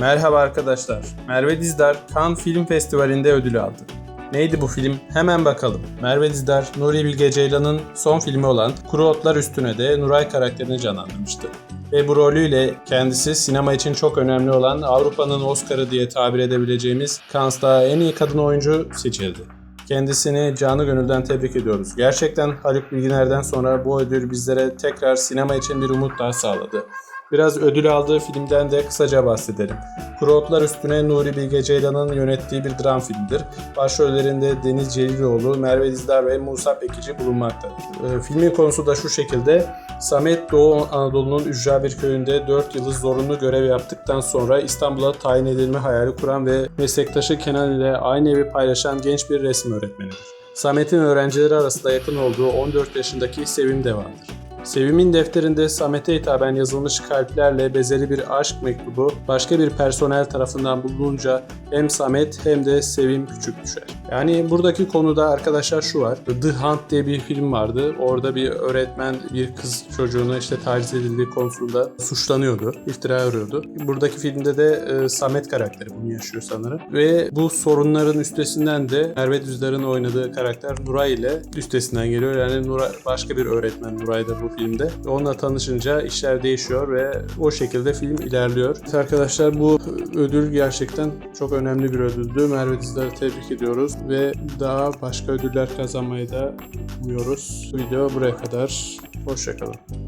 Merhaba arkadaşlar. Merve Dizdar Cannes Film Festivali'nde ödül aldı. Neydi bu film? Hemen bakalım. Merve Dizdar, Nuri Bilge Ceylan'ın son filmi olan Kuru Otlar Üstüne de Nuray karakterini canlandırmıştı. Ve bu rolüyle kendisi sinema için çok önemli olan Avrupa'nın Oscar'ı diye tabir edebileceğimiz Cannes'ta en iyi kadın oyuncu seçildi. Kendisini canı gönülden tebrik ediyoruz. Gerçekten Haluk Bilginer'den sonra bu ödül bizlere tekrar sinema için bir umut daha sağladı. Biraz ödül aldığı filmden de kısaca bahsedelim. Kuru Otlar Üstüne Nuri Bilge Ceylan'ın yönettiği bir dram filmdir. Başrollerinde Deniz Celiloğlu, Merve Dizdar ve Musa Pekici bulunmaktadır. Ee, filmin konusu da şu şekilde. Samet Doğu Anadolu'nun ücra bir köyünde 4 yılı zorunlu görev yaptıktan sonra İstanbul'a tayin edilme hayali kuran ve meslektaşı Kenan ile aynı evi paylaşan genç bir resim öğretmenidir. Samet'in öğrencileri arasında yakın olduğu 14 yaşındaki Sevim de vardır. Sevim'in defterinde Samet'e hitaben yazılmış kalplerle bezeli bir aşk mektubu başka bir personel tarafından bulununca hem Samet hem de Sevim küçük düşer. Yani buradaki konuda arkadaşlar şu var. The Hunt diye bir film vardı. Orada bir öğretmen bir kız çocuğuna işte taciz edildiği konusunda suçlanıyordu. iftira arıyordu. Buradaki filmde de e, Samet karakteri bunu yaşıyor sanırım. Ve bu sorunların üstesinden de Merve Düzdar'ın oynadığı karakter Nuray ile üstesinden geliyor. Yani Nuray, başka bir öğretmen Nuray da bu filmde. Onunla tanışınca işler değişiyor ve o şekilde film ilerliyor. Arkadaşlar bu ödül gerçekten çok önemli bir ödüldü. Merve Dizdar'ı tebrik ediyoruz ve daha başka ödüller kazanmayı da umuyoruz. Video buraya kadar. Hoşçakalın.